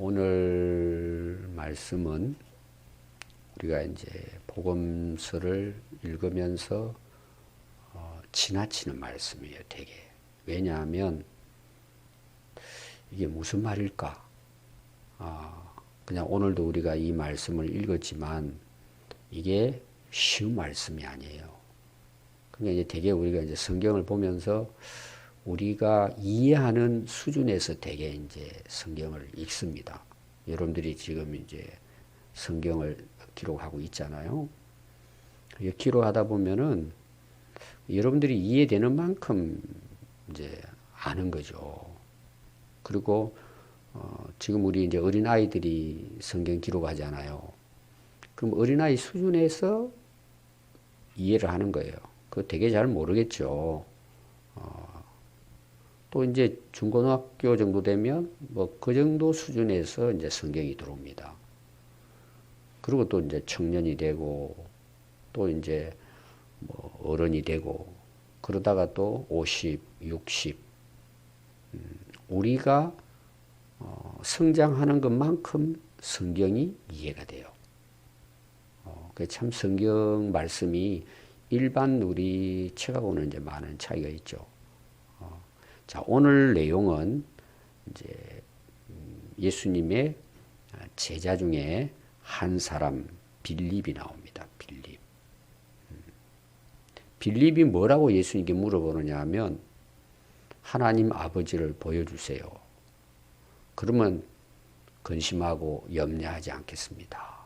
오늘 말씀은 우리가 이제 복음서를 읽으면서 어, 지나치는 말씀이에요, 되게. 왜냐하면 이게 무슨 말일까? 아, 그냥 오늘도 우리가 이 말씀을 읽었지만 이게 쉬운 말씀이 아니에요. 그러니까 이제 되게 우리가 이제 성경을 보면서 우리가 이해하는 수준에서 되게 이제 성경을 읽습니다. 여러분들이 지금 이제 성경을 기록하고 있잖아요. 기록하다 보면은 여러분들이 이해되는 만큼 이제 아는 거죠. 그리고 어 지금 우리 이제 어린 아이들이 성경 기록하잖아요. 그럼 어린 아이 수준에서 이해를 하는 거예요. 그 되게 잘 모르겠죠. 어, 또 이제 중고등학교 정도 되면 뭐 그 정도 수준에서 이제 성경이 들어옵니다. 그리고 또 이제 청년이 되고 또 이제 뭐 어른이 되고 그러다가 또 50, 60 음, 우리가 어, 성장하는 것만큼 성경이 이해가 돼요. 어, 참 성경 말씀이 일반 우리 책하고는 이제 많은 차이가 있죠. 어, 자, 오늘 내용은 이제 음, 예수님의 제자 중에 한 사람 빌립이 나옵니다. 빌립. 음. 빌립이 뭐라고 예수님께 물어보느냐 하면 하나님 아버지를 보여주세요. 그러면 근심하고 염려하지 않겠습니다.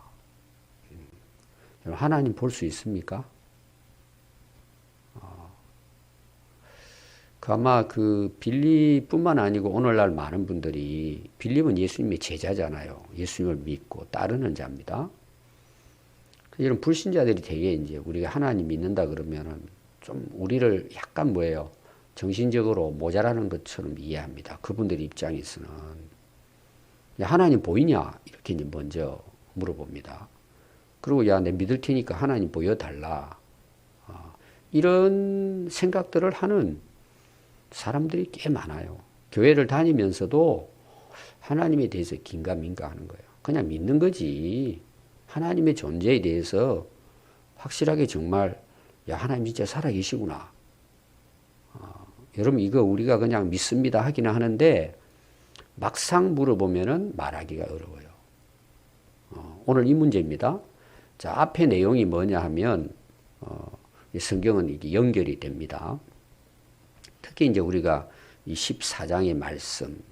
음. 하나님 볼 수 있습니까? 그 아마 그 빌립뿐만 아니고 오늘날 많은 분들이 빌립은 예수님의 제자잖아요. 예수님을 믿고 따르는 자입니다. 이런 불신자들이 되게 이제 우리가 하나님 믿는다 그러면은 좀 우리를 약간 뭐예요? 정신적으로 모자라는 것처럼 이해합니다. 그분들 입장에서는 하나님 보이냐 이렇게 이제 먼저 물어봅니다. 그리고 야 내 믿을 테니까 하나님 보여달라. 어, 이런 생각들을 하는 사람들이 꽤 많아요. 교회를 다니면서도 하나님에 대해서 긴가민가 하는 거예요. 그냥 믿는 거지. 하나님의 존재에 대해서 확실하게 정말, 야, 하나님 진짜 살아계시구나. 어, 여러분, 이거 우리가 그냥 믿습니다 하기는 하는데, 막상 물어보면은 말하기가 어려워요. 어, 오늘 이 문제입니다. 자, 앞에 내용이 뭐냐 하면, 어, 성경은 이게 연결이 됩니다. 특히 이제 우리가 이 14장의 말씀,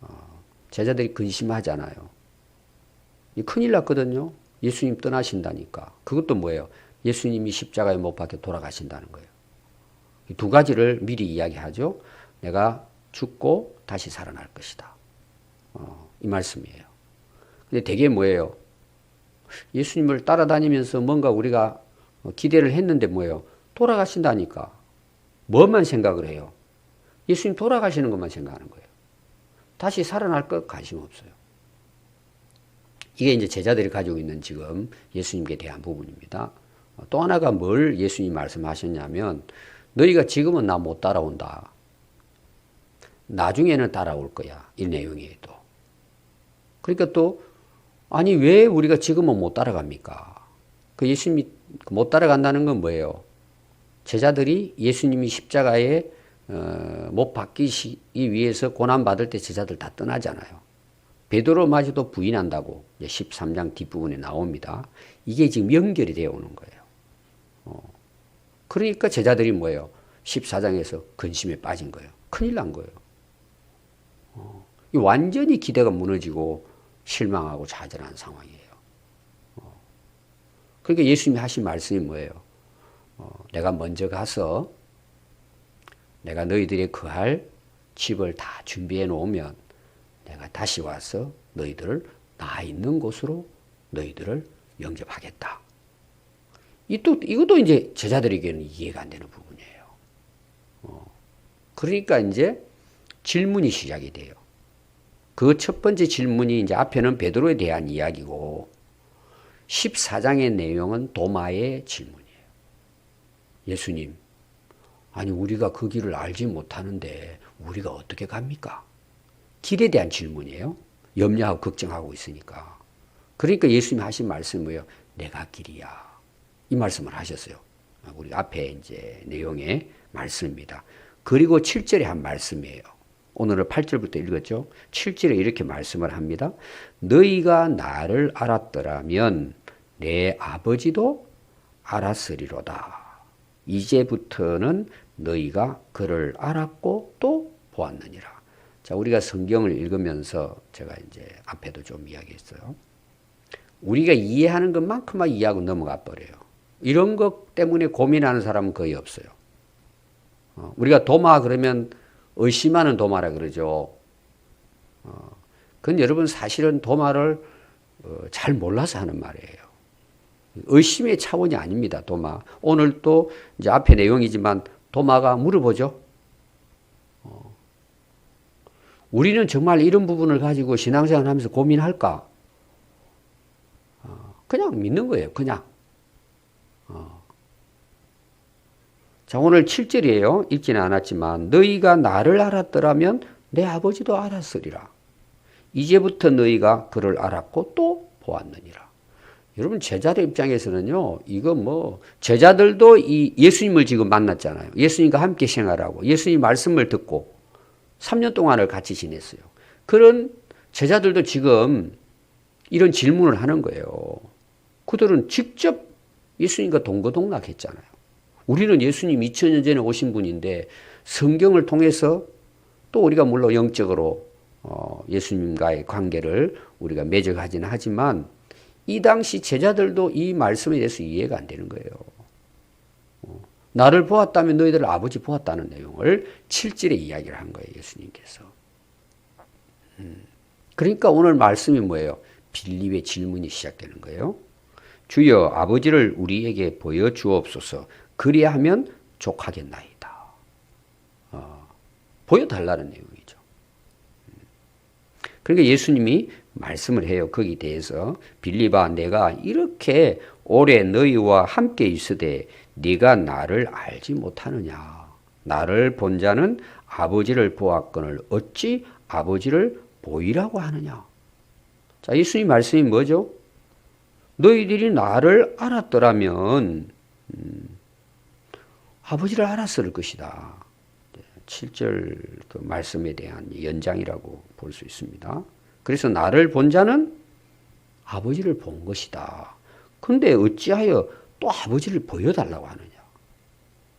어, 제자들이 근심하잖아요. 이 큰일 났거든요. 예수님 떠나신다니까. 그것도 뭐예요? 예수님이 십자가에 못 박혀 돌아가신다는 거예요. 두 가지를 미리 이야기하죠. 내가 죽고 다시 살아날 것이다. 어, 이 말씀이에요. 근데 되게 뭐예요? 예수님을 따라다니면서 뭔가 우리가 기대를 했는데 뭐예요? 돌아가신다니까. 뭐만 생각을 해요? 예수님 돌아가시는 것만 생각하는 거예요. 다시 살아날 것 관심 없어요. 이게 이제 제자들이 가지고 있는 지금 예수님께 대한 부분입니다. 또 하나가 뭘 예수님 말씀하셨냐면 너희가 지금은 나 못 따라온다. 나중에는 따라올 거야. 이 내용이에요, 또. 그러니까 또, 아니, 왜 우리가 지금은 못 따라갑니까? 그 예수님이 못 따라간다는 건 뭐예요? 제자들이 예수님이 십자가에 어, 못 박히기 위해서 고난 받을 때 제자들 다 떠나잖아요. 베드로마저도 부인한다고 13장 뒷부분에 나옵니다. 이게 지금 연결이 되어 오는 거예요. 어. 그러니까 제자들이 뭐예요? 14장에서 근심에 빠진 거예요. 큰일 난 거예요. 어. 완전히 기대가 무너지고 실망하고 좌절한 상황이에요. 어. 그러니까 예수님이 하신 말씀이 뭐예요? 어, 내가 먼저 가서 내가 너희들이 거할 집을 다 준비해 놓으면 내가 다시 와서 너희들을 나 있는 곳으로 너희들을 영접하겠다. 이 또, 이것도 이제 제자들에게는 이해가 안 되는 부분이에요. 어. 그러니까 이제 질문이 시작이 돼요. 그 첫 번째 질문이 이제 앞에는 베드로에 대한 이야기고 14장의 내용은 도마의 질문. 예수님, 아니, 우리가 그 길을 알지 못하는데 우리가 어떻게 갑니까? 길에 대한 질문이에요. 염려하고 걱정하고 있으니까. 그러니까 예수님이 하신 말씀이 뭐예요? 내가 길이야. 이 말씀을 하셨어요. 우리 앞에 이제 내용의 말씀입니다. 그리고 7절에 한 말씀이에요. 오늘은 8절부터 읽었죠. 7절에 이렇게 말씀을 합니다. 너희가 나를 알았더라면 내 아버지도 알았으리로다. 이제부터는 너희가 그를 알았고 또 보았느니라. 자, 우리가 성경을 읽으면서 제가 이제 앞에도 좀 이야기했어요. 우리가 이해하는 것만큼만 이해하고 넘어가 버려요. 이런 것 때문에 고민하는 사람은 거의 없어요. 어, 우리가 도마 그러면 의심하는 도마라 그러죠. 어, 그건 여러분 사실은 도마를 어, 잘 몰라서 하는 말이에요. 의심의 차원이 아닙니다. 도마. 오늘 또 이제 앞에 내용이지만 도마가 물어보죠. 어, 우리는 정말 이런 부분을 가지고 신앙생활 하면서 고민할까? 어, 그냥 믿는 거예요. 그냥. 어. 자, 오늘 7절이에요. 읽지는 않았지만, 너희가 나를 알았더라면 내 아버지도 알았으리라. 이제부터 너희가 그를 알았고 또 보았느니라. 여러분, 제자들 입장에서는요, 이거 뭐, 제자들도 이 예수님을 지금 만났잖아요. 예수님과 함께 생활하고, 예수님 말씀을 듣고, 3년 동안을 같이 지냈어요. 그런 제자들도 지금 이런 질문을 하는 거예요. 그들은 직접 예수님과 동거동락했잖아요. 우리는 예수님 2000년 전에 오신 분인데 성경을 통해서 또 우리가 물론 영적으로 어, 예수님과의 관계를 우리가 맺어가지는 하지만 이 당시 제자들도 이 말씀에 대해서 이해가 안 되는 거예요. 어, 나를 보았다면 너희들 아버지 보았다는 내용을 7절에 이야기를 한 거예요. 예수님께서. 음, 그러니까 오늘 말씀이 뭐예요? 빌립의 질문이 시작되는 거예요. 주여 아버지를 우리에게 보여 주옵소서. 그리하면 족하겠나이다. 어, 보여달라는 내용이죠. 음. 그러니까 예수님이 말씀을 해요. 거기 대해서 빌리바 내가 이렇게 오래 너희와 함께 있으되 네가 나를 알지 못하느냐. 나를 본 자는 아버지를 보았거늘 어찌 아버지를 보이라고 하느냐. 자, 예수님 말씀이 뭐죠? 너희들이 나를 알았더라면 음, 아버지를 알았을 것이다. 7절 그 말씀에 대한 연장이라고 볼 수 있습니다. 그래서 나를 본 자는 아버지를 본 것이다. 근데 어찌하여 또 아버지를 보여달라고 하느냐.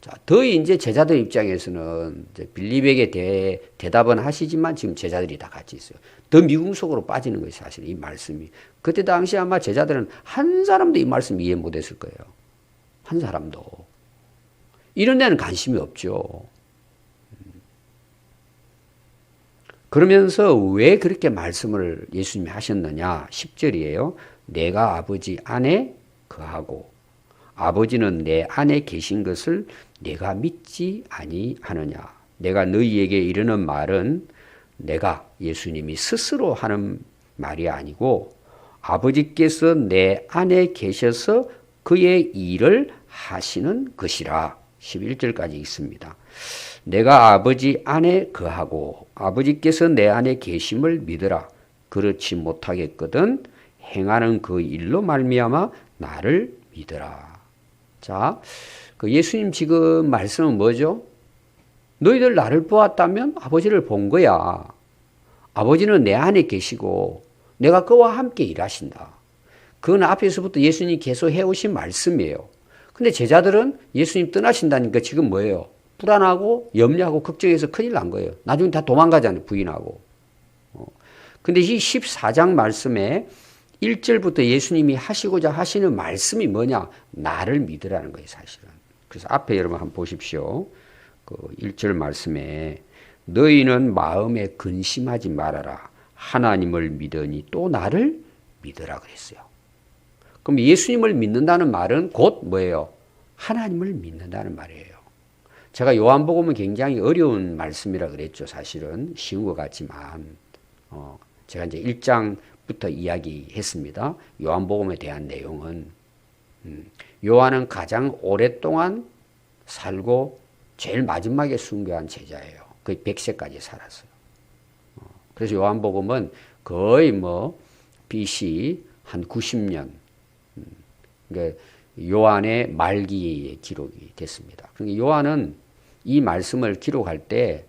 자, 더 이제 제자들 입장에서는 이제 빌립에게 대, 대답은 하시지만 지금 제자들이 다 같이 있어요. 더 미궁 속으로 빠지는 것이 사실 이 말씀이. 그때 당시 아마 제자들은 한 사람도 이 말씀 이해 못했을 거예요. 한 사람도. 이런 데는 관심이 없죠. 그러면서 왜 그렇게 말씀을 예수님이 하셨느냐? 10절이에요. 내가 아버지 안에 거하고 아버지는 내 안에 계신 것을 내가 믿지 아니하느냐. 내가 너희에게 이르는 말은 내가 예수님이 스스로 하는 말이 아니고 아버지께서 내 안에 계셔서 그의 일을 하시는 것이라. 11절까지 있습니다. 내가 아버지 안에 거하고 아버지께서 내 안에 계심을 믿으라. 그렇지 못하겠거든 행하는 그 일로 말미암아 나를 믿으라. 자, 그 예수님 지금 말씀은 뭐죠? 너희들 나를 보았다면 아버지를 본 거야. 아버지는 내 안에 계시고 내가 그와 함께 일하신다. 그건 앞에서부터 예수님이 계속 해오신 말씀이에요. 근데 제자들은 예수님 떠나신다니까 지금 뭐예요? 불안하고 염려하고 걱정해서 큰일 난 거예요. 나중에 다 도망가잖아요. 부인하고. 어. 근데 이 14장 말씀에 1절부터 예수님이 하시고자 하시는 말씀이 뭐냐? 나를 믿으라는 거예요, 사실은. 그래서 앞에 여러분 한번 보십시오. 그 1절 말씀에 너희는 마음에 근심하지 말아라. 하나님을 믿으니 또 나를 믿으라 그랬어요. 그럼 예수님을 믿는다는 말은 곧 뭐예요? 하나님을 믿는다는 말이에요. 제가 요한복음은 굉장히 어려운 말씀이라 그랬죠. 사실은 쉬운 것 같지만 어, 제가 이제 1장부터 이야기했습니다. 요한복음에 대한 내용은 음, 요한은 가장 오랫동안 살고 제일 마지막에 순교한 제자예요. 거의 100세까지 살았어요. 어, 그래서 요한복음은 거의 뭐 BC 한 90년 음, 그러니까 요한의 말기의 기록이 됐습니다. 그러니까 요한은 이 말씀을 기록할 때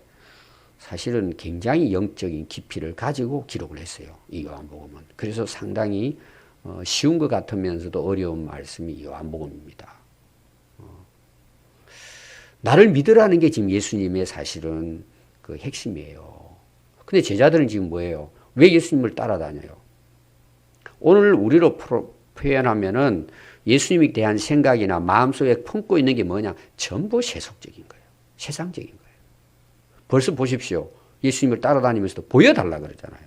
사실은 굉장히 영적인 깊이를 가지고 기록을 했어요. 이 요한복음은. 그래서 상당히 어, 쉬운 것 같으면서도 어려운 말씀이 요한복음입니다. 어. 나를 믿으라는 게 지금 예수님의 사실은 그 핵심이에요. 근데 제자들은 지금 뭐예요? 왜 예수님을 따라다녀요? 오늘 우리로 표현하면은 예수님에 대한 생각이나 마음속에 품고 있는 게 뭐냐? 전부 세속적인 거예요. 세상적인 거예요. 벌써 보십시오. 예수님을 따라다니면서도 보여달라 그러잖아요.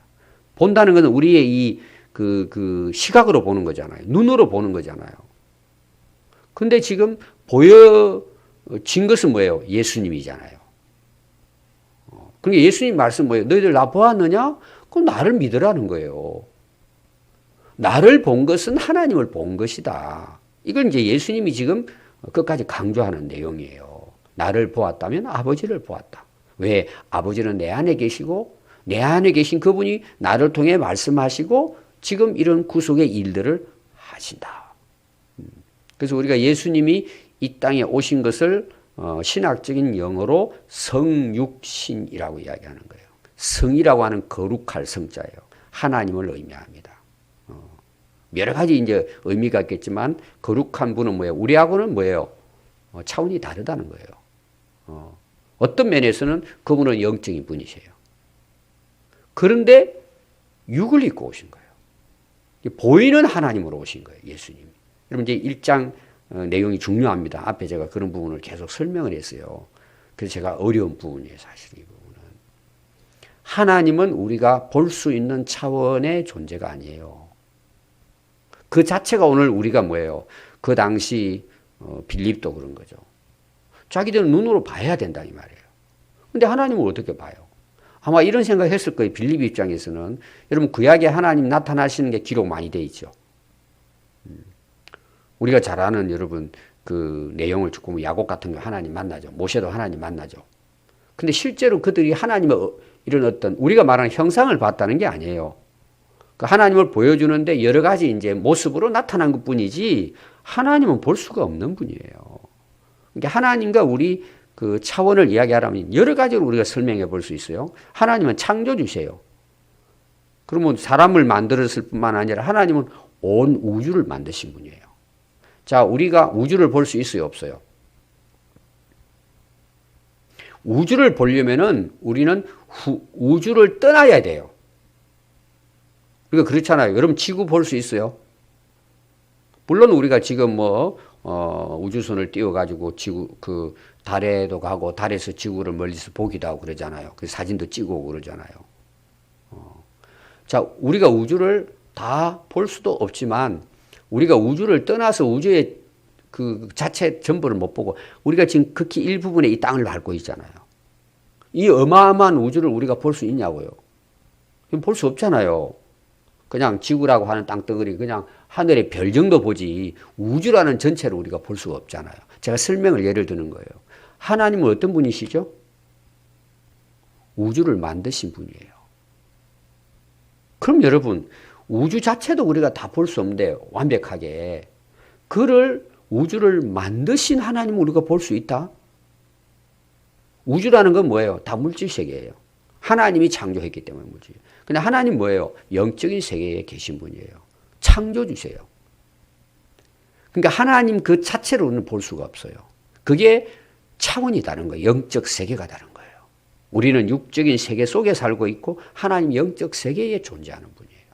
본다는 것은 우리의 이 그, 그 시각으로 보는 거잖아요. 눈으로 보는 거잖아요. 근데 지금 보여진 것은 뭐예요? 예수님이잖아요. 어, 그러니까 예수님 말씀 뭐예요? 너희들 나 보았느냐? 그럼 나를 믿으라는 거예요. 나를 본 것은 하나님을 본 것이다. 이건 이제 예수님이 지금 끝까지 강조하는 내용이에요. 나를 보았다면 아버지를 보았다. 왜? 아버지는 내 안에 계시고 내 안에 계신 그분이 나를 통해 말씀하시고 지금 이런 구속의 일들을 하신다. 음. 그래서 우리가 예수님이 이 땅에 오신 것을 어, 신학적인 영어로 성육신이라고 이야기하는 거예요. 성이라고 하는 거룩할 성자예요. 하나님을 의미합니다. 어, 여러 가지 이제 의미가 있겠지만 거룩한 분은 뭐예요? 우리하고는 뭐예요? 어, 차원이 다르다는 거예요. 어, 어떤 면에서는 그분은 영적인 분이세요. 그런데 육을 입고 오신 거예요. 보이는 하나님으로 오신 거예요. 예수님. 여러분 이제 1장 어, 내용이 중요합니다. 앞에 제가 그런 부분을 계속 설명을 했어요. 그래서 제가 어려운 부분이에요. 사실 이 부분은. 하나님은 우리가 볼 수 있는 차원의 존재가 아니에요. 그 자체가 오늘 우리가 뭐예요? 그 당시 어, 빌립도 그런 거죠. 자기들은 눈으로 봐야 된다 이 말이에요. 근데 하나님을 어떻게 봐요? 아마 이런 생각 했을 거예요. 빌립 입장에서는. 여러분, 구약에 하나님 나타나시는 게 기록 많이 돼 있죠. 음. 우리가 잘 아는 여러분, 그 내용을 뭐 야곱 같은 거 하나님 만나죠. 모세도 하나님 만나죠. 근데 실제로 그들이 하나님의 어, 이런 어떤 우리가 말하는 형상을 봤다는 게 아니에요. 그 하나님을 보여주는데 여러 가지 이제 모습으로 나타난 것 뿐이지 하나님은 볼 수가 없는 분이에요. 그러니까 하나님과 우리 그 차원을 이야기하라면 여러 가지로 우리가 설명해 볼 수 있어요. 하나님은 창조주세요. 그러면 사람을 만들었을 뿐만 아니라 하나님은 온 우주를 만드신 분이에요. 자, 우리가 우주를 볼 수 있어요, 없어요? 우주를 보려면은 우리는 후, 우주를 떠나야 돼요. 그러니까 그렇잖아요. 여러분 지구 볼 수 있어요? 물론 우리가 지금 뭐 어, 우주선을 띄워가지고 지구 그 달에도 가고 달에서 지구를 멀리서 보기도 하고 그러잖아요. 그 사진도 찍고 그러잖아요. 어. 자, 우리가 우주를 다 볼 수도 없지만 우리가 우주를 떠나서 우주의 그 자체 전부를 못 보고 우리가 지금 극히 일부분의 이 땅을 밟고 있잖아요. 이 어마어마한 우주를 우리가 볼 수 있냐고요. 볼 수 없잖아요. 그냥 지구라고 하는 땅덩어리 그냥 하늘의 별 정도 보지 우주라는 전체를 우리가 볼 수가 없잖아요. 제가 설명을 예를 드는 거예요. 하나님은 어떤 분이시죠? 우주를 만드신 분이에요. 그럼 여러분, 우주 자체도 우리가 다 볼 수 없는데 완벽하게 그를 우주를 만드신 하나님을 우리가 볼 수 있다? 우주라는 건 뭐예요? 다 물질 세계예요. 하나님이 창조했기 때문에 물질. 근데 하나님 뭐예요? 영적인 세계에 계신 분이에요. 창조주세요. 그러니까 하나님 그 자체로는 볼 수가 없어요. 그게 차원이 다른 거예요. 영적 세계가 다른 거예요. 우리는 육적인 세계 속에 살고 있고 하나님 영적 세계에 존재하는 분이에요.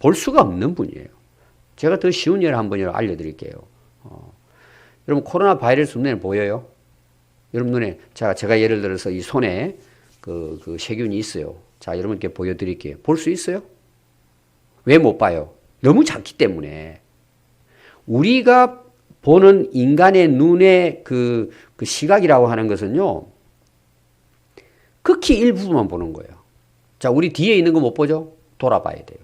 볼 수가 없는 분이에요. 제가 더 쉬운 예를 한번 알려드릴게요. 어. 여러분 코로나 바이러스 눈에 보여요? 여러분 눈에 자 제가 예를 들어서 이 손에 그, 그 세균이 있어요. 자 여러분께 보여드릴게요. 볼 수 있어요? 왜 못 봐요? 너무 작기 때문에 우리가 보는 인간의 눈의 그, 그 시각이라고 하는 것은요, 극히 일부만 보는 거예요. 자, 우리 뒤에 있는 거 못 보죠? 돌아봐야 돼요.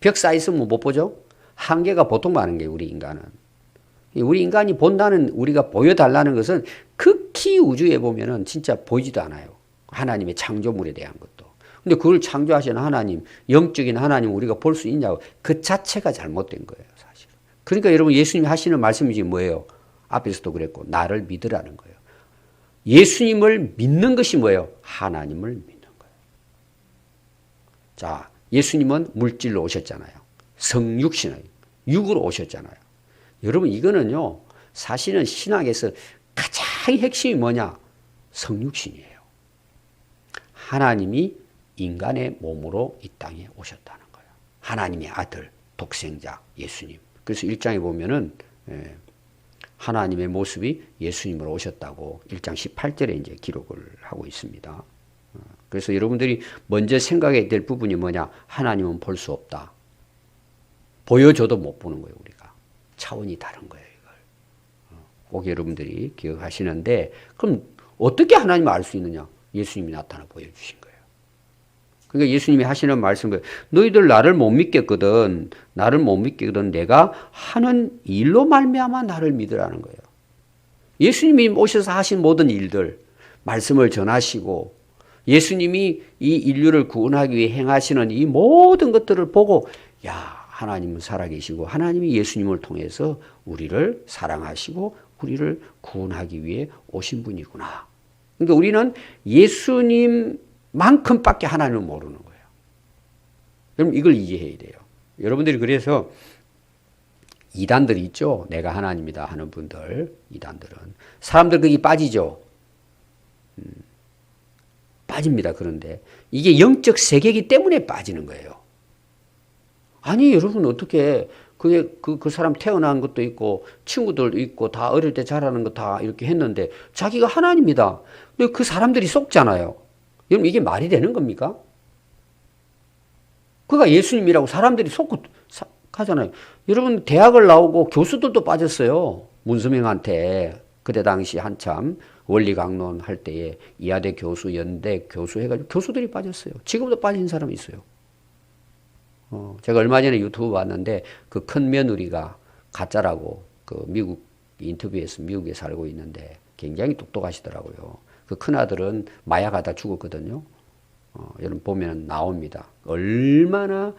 벽 쌓여 있으면 못 보죠? 한계가 보통 많은 게 우리 인간은. 우리 인간이 본다는 우리가 보여달라는 것은 극히 우주에 보면은 진짜 보이지도 않아요. 하나님의 창조물에 대한 것도. 근데 그걸 창조하신 하나님, 영적인 하나님 우리가 볼 수 있냐고. 그 자체가 잘못된 거예요, 사실. 그러니까 여러분 예수님이 하시는 말씀이 지금 뭐예요? 앞에서도 그랬고, 나를 믿으라는 거예요. 예수님을 믿는 것이 뭐예요? 하나님을 믿는 거예요. 자, 예수님은 물질로 오셨잖아요. 성육신을, 육으로 오셨잖아요. 여러분, 이거는요, 사실은 신학에서 가장 핵심이 뭐냐? 성육신이에요. 하나님이 인간의 몸으로 이 땅에 오셨다는 거예요. 하나님의 아들, 독생자, 예수님. 그래서 1장에 보면은, 예, 하나님의 모습이 예수님으로 오셨다고 1장 18절에 이제 기록을 하고 있습니다. 어, 그래서 여러분들이 먼저 생각해야 될 부분이 뭐냐? 하나님은 볼 수 없다. 보여줘도 못 보는 거예요, 우리가. 차원이 다른 거예요, 이걸. 어, 꼭 여러분들이 기억하시는데, 그럼 어떻게 하나님을 알 수 있느냐? 예수님이 나타나 보여주신 거예요. 그러니까 예수님이 하시는 말씀은 너희들 나를 못 믿겠거든. 나를 못 믿겠거든. 내가 하는 일로 말미암아 나를 믿으라는 거예요. 예수님이 오셔서 하신 모든 일들, 말씀을 전하시고 예수님이 이 인류를 구원하기 위해 행하시는 이 모든 것들을 보고 야, 하나님은 살아계시고 하나님이 예수님을 통해서 우리를 사랑하시고 우리를 구원하기 위해 오신 분이구나. 그러니까 우리는 예수님만큼밖에 하나님을 모르는 거예요. 여러분 이걸 이해해야 돼요. 여러분들이 그래서 이단들이 있죠. 내가 하나님이다 하는 분들, 이단들은 사람들 거기 빠지죠. 음, 빠집니다. 그런데 이게 영적 세계이기 때문에 빠지는 거예요. 아니 여러분 어떻게 그게 그, 그 사람 태어난 것도 있고 친구들도 있고 다 어릴 때 자라는 거 다 이렇게 했는데 자기가 하나님이다. 근데 그 사람들이 속잖아요. 여러분 이게 말이 되는 겁니까? 그가 예수님이라고 사람들이 속고 가잖아요. 여러분 대학을 나오고 교수들도 빠졌어요. 문수명한테 그때 당시 한참 원리 강론 할 때에 이하대 교수, 연대 교수 해가지고 교수들이 빠졌어요. 지금도 빠진 사람이 있어요. 어, 제가 얼마 전에 유튜브 봤는데 그 큰 며느리가 가짜라고 그 미국 인터뷰에서 미국에 살고 있는데 굉장히 똑똑하시더라고요. 그 큰 아들은 마약하다 죽었거든요. 어, 여러분 보면 나옵니다. 얼마나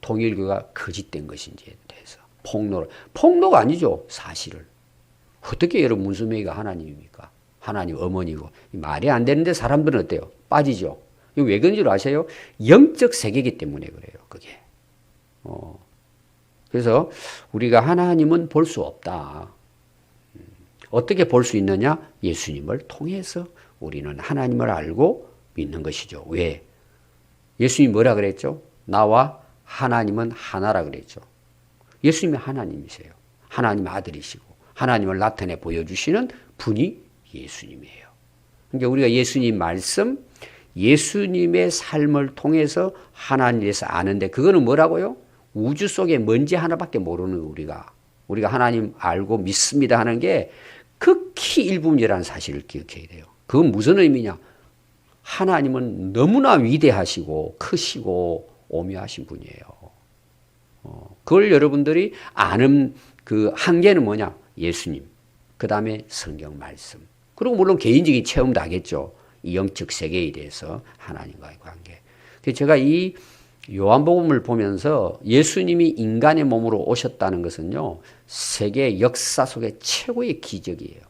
통일교가 거짓된 것인지에 대해서. 폭로를. 폭로가 아니죠. 사실을. 어떻게 여러분 문수명이가 하나님입니까? 하나님 어머니고. 말이 안 되는데 사람들은 어때요? 빠지죠. 이거 왜 그런 줄 아세요? 영적 세계이기 때문에 그래요. 그게. 어. 그래서 우리가 하나님은 볼 수 없다. 음. 어떻게 볼 수 있느냐? 예수님을 통해서 우리는 하나님을 알고 믿는 것이죠. 왜? 예수님이 뭐라 그랬죠? 나와 하나님은 하나라 그랬죠. 예수님이 하나님이세요. 하나님 아들이시고 하나님을 나타내 보여주시는 분이 예수님이에요. 그러니까 우리가 예수님 말씀, 예수님의 삶을 통해서 하나님에 대해서 아는데 그거는 뭐라고요? 우주 속에 먼지 하나밖에 모르는 우리가 우리가 하나님 알고 믿습니다 하는 게 극히 일부분이라는 사실을 기억해야 돼요. 그건 무슨 의미냐? 하나님은 너무나 위대하시고 크시고 오묘하신 분이에요. 어, 그걸 여러분들이 아는 그 한계는 뭐냐? 예수님. 그 다음에 성경 말씀. 그리고 물론 개인적인 체험도 하겠죠. 이 영적 세계에 대해서 하나님과의 관계. 제가 이 요한복음을 보면서 예수님이 인간의 몸으로 오셨다는 것은요, 세계 역사 속의 최고의 기적이에요.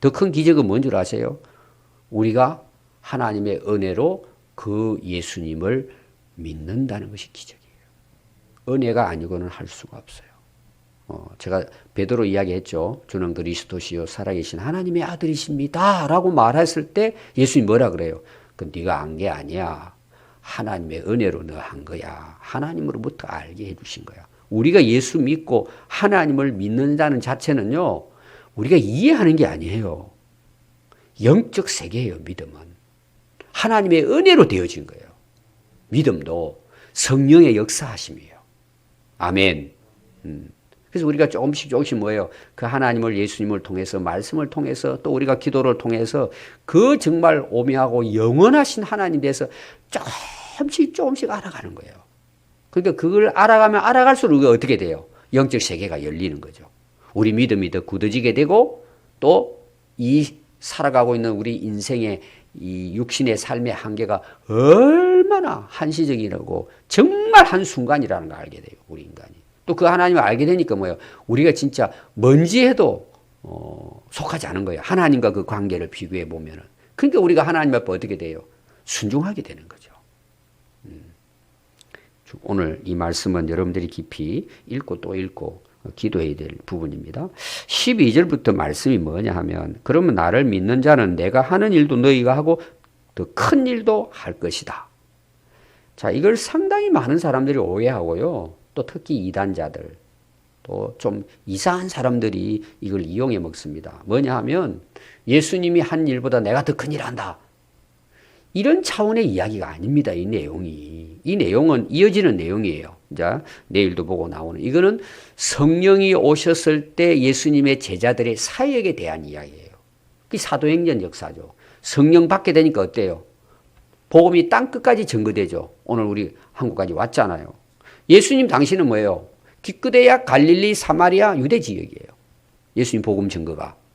더 큰 기적은 뭔 줄 아세요? 우리가 하나님의 은혜로 그 예수님을 믿는다는 것이 기적이에요. 은혜가 아니고는 할 수가 없어요. 어, 제가 베드로 이야기했죠. 주는 그리스도시요 살아계신 하나님의 아들이십니다라고 말했을 때 예수님 뭐라 그래요? 그 네가 안 게 아니야. 하나님의 은혜로 너 한 거야. 하나님으로부터 알게 해주신 거야. 우리가 예수 믿고 하나님을 믿는다는 자체는요, 우리가 이해하는 게 아니에요. 영적 세계예요, 믿음은. 하나님의 은혜로 되어진 거예요. 믿음도 성령의 역사하심이에요. 아멘. 음. 그래서 우리가 조금씩 조금씩 뭐예요? 그 하나님을 예수님을 통해서 말씀을 통해서 또 우리가 기도를 통해서 그 정말 오묘하고 영원하신 하나님 대해서 조금 씩 조금씩 알아가는 거예요. 그러니까 그걸 알아가면 알아갈수록 어떻게 돼요? 영적 세계가 열리는 거죠. 우리 믿음이 더 굳어지게 되고 또 이 살아가고 있는 우리 인생의 이 육신의 삶의 한계가 얼마나 한시적이라고 정말 한순간이라는 걸 알게 돼요. 우리 인간이. 또 그 하나님을 알게 되니까 뭐예요? 우리가 진짜 먼지 해도 어, 속하지 않은 거예요. 하나님과 그 관계를 비교해 보면은. 그러니까 우리가 하나님 앞에 어떻게 돼요? 순종하게 되는 거죠. 음. 오늘 이 말씀은 여러분들이 깊이 읽고 또 읽고 기도해야 될 부분입니다. 12절부터 말씀이 뭐냐 하면 그러면 나를 믿는 자는 내가 하는 일도 너희가 하고 더 큰 일도 할 것이다. 자, 이걸 상당히 많은 사람들이 오해하고요. 또 특히 이단자들, 또 좀 이상한 사람들이 이걸 이용해 먹습니다. 뭐냐 하면 예수님이 한 일보다 내가 더 큰 일 한다. 이런 차원의 이야기가 아닙니다. 이 내용이. 이 내용은 이어지는 내용이에요. 자, 내일도 보고 나오는. 이거는 성령이 오셨을 때 예수님의 제자들의 사역에 대한 이야기예요. 그 사도행전 역사죠. 성령 받게 되니까 어때요? 복음이 땅 끝까지 전거되죠. 오늘 우리 한국까지 왔잖아요. 예수님 당시는 뭐예요? 기끄대야 갈릴리 사마리아 유대 지역이에요. 예수님 복음 증거가 어,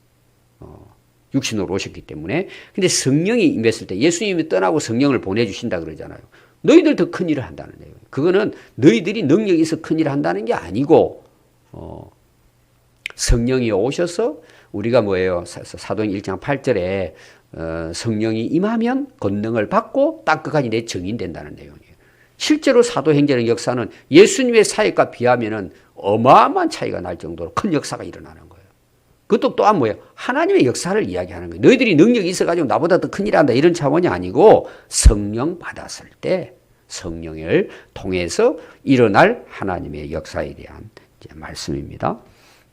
육신으로 오셨기 때문에. 근데 성령이 임했을 때 예수님이 떠나고 성령을 보내주신다 그러잖아요. 너희들 더 큰 일을 한다는 거예요. 그거는 너희들이 능력이 있어 큰 일을 한다는 게 아니고 어, 성령이 오셔서 우리가 뭐예요? 사도행 1장 8절에 어, 성령이 임하면 권능을 받고 땅 끝까지 내 증인 된다는 내용이에요. 실제로 사도행전의 역사는 예수님의 사역과 비하면은 어마어마한 차이가 날 정도로 큰 역사가 일어나는 거예요. 그것도 또한 뭐예요? 하나님의 역사를 이야기하는 거예요. 너희들이 능력이 있어가지고 나보다 더 큰일 한다. 이런 차원이 아니고 성령 받았을 때 성령을 통해서 일어날 하나님의 역사에 대한 말씀입니다.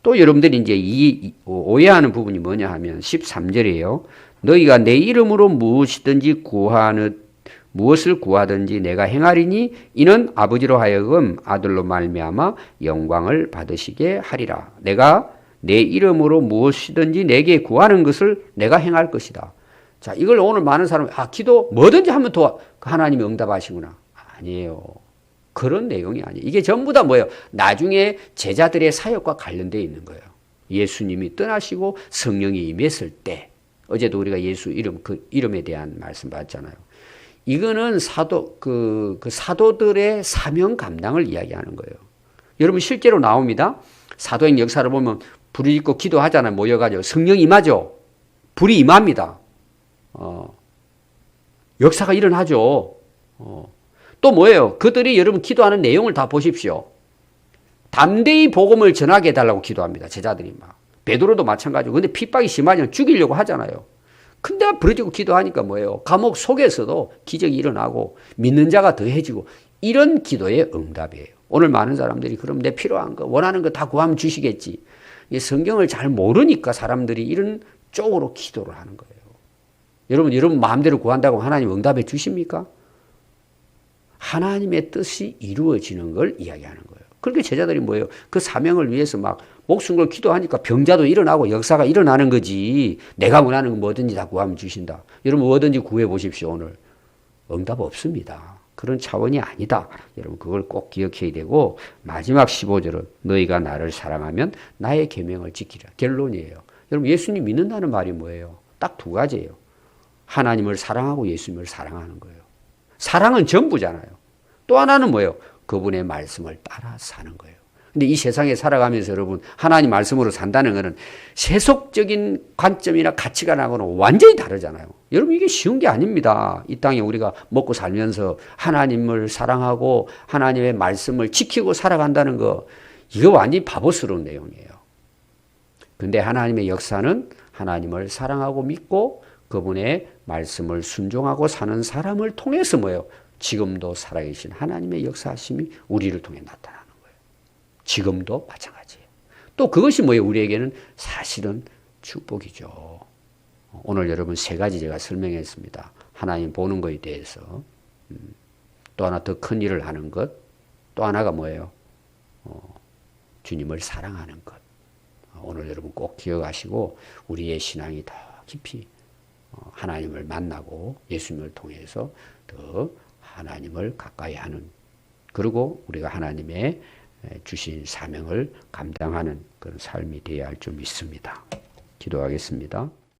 또 여러분들이 이제 이 오해하는 부분이 뭐냐 하면 13절이에요. 너희가 내 이름으로 무엇이든지 구하는 무엇을 구하든지 내가 행하리니 이는 아버지로 하여금 아들로 말미암아 영광을 받으시게 하리라. 내가 내 이름으로 무엇이든지 내게 구하는 것을 내가 행할 것이다. 자, 이걸 오늘 많은 사람이 아, 기도 뭐든지 하면 도 하나님이 응답하시구나. 아니에요. 그런 내용이 아니에요. 이게 전부 다 뭐예요? 나중에 제자들의 사역과 관련되어 있는 거예요. 예수님이 떠나시고 성령이 임했을 때 어제도 우리가 예수 이름 그 이름에 대한 말씀 받잖아요. 이거는 사도 그, 그 사도들의 사명 감당을 이야기하는 거예요. 여러분 실제로 나옵니다. 사도행 역사를 보면 있고 기도하잖아요. 모여가지고 성령 임하죠. 불이 임합니다. 어, 역사가 일어나죠. 어. 또 뭐예요? 그들이 여러분 기도하는 내용을 다 보십시오. 담대히 복음을 전하게 해달라고 기도합니다. 제자들이 막. 베드로도 마찬가지고. 근데 핍박이 심하면 죽이려고 하잖아요. 근데 부러지고 기도하니까 뭐예요? 감옥 속에서도 기적이 일어나고 믿는 자가 더해지고 이런 기도의 응답이에요. 오늘 많은 사람들이 그럼 내 필요한 거, 원하는 거 다 구하면 주시겠지. 성경을 잘 모르니까 사람들이 이런 쪽으로 기도를 하는 거예요. 여러분, 여러분 마음대로 구한다고 하나님 응답해 주십니까? 하나님의 뜻이 이루어지는 걸 이야기하는 거예요. 그러니까 제자들이 뭐예요? 그 사명을 위해서 막 목숨 걸 기도하니까 병자도 일어나고 역사가 일어나는 거지. 내가 원하는 거 뭐든지 다 구하면 주신다. 여러분 뭐든지 구해 보십시오, 오늘. 응답 없습니다. 그런 차원이 아니다. 여러분 그걸 꼭 기억해야 되고 마지막 15절은 너희가 나를 사랑하면 나의 계명을 지키라. 결론이에요. 여러분 예수님 믿는다는 말이 뭐예요? 딱 두 가지예요. 하나님을 사랑하고 예수님을 사랑하는 거예요. 사랑은 전부잖아요. 또 하나는 뭐예요? 그분의 말씀을 따라 사는 거예요. 근데 이 세상에 살아가면서 여러분 하나님 말씀으로 산다는 것은 세속적인 관점이나 가치관하고는 완전히 다르잖아요. 여러분 이게 쉬운 게 아닙니다. 이 땅에 우리가 먹고 살면서 하나님을 사랑하고 하나님의 말씀을 지키고 살아간다는 거 이거 완전히 바보스러운 내용이에요. 근데 하나님의 역사는 하나님을 사랑하고 믿고 그분의 말씀을 순종하고 사는 사람을 통해서 뭐예요? 지금도 살아계신 하나님의 역사하심이 우리를 통해 나타나는 거예요. 지금도 마찬가지예요. 또 그것이 뭐예요? 우리에게는 사실은 축복이죠. 오늘 여러분 세 가지 제가 설명했습니다. 하나님 보는 것에 대해서 음, 또 하나 더 큰 일을 하는 것, 또 하나가 뭐예요? 어, 주님을 사랑하는 것. 오늘 여러분 꼭 기억하시고 우리의 신앙이 더 깊이 어, 하나님을 만나고 예수님을 통해서 더 하나님을 가까이 하는 그리고 우리가 하나님의 주신 사명을 감당하는 그런 삶이 되어야 할 줄 믿습니다. 기도하겠습니다.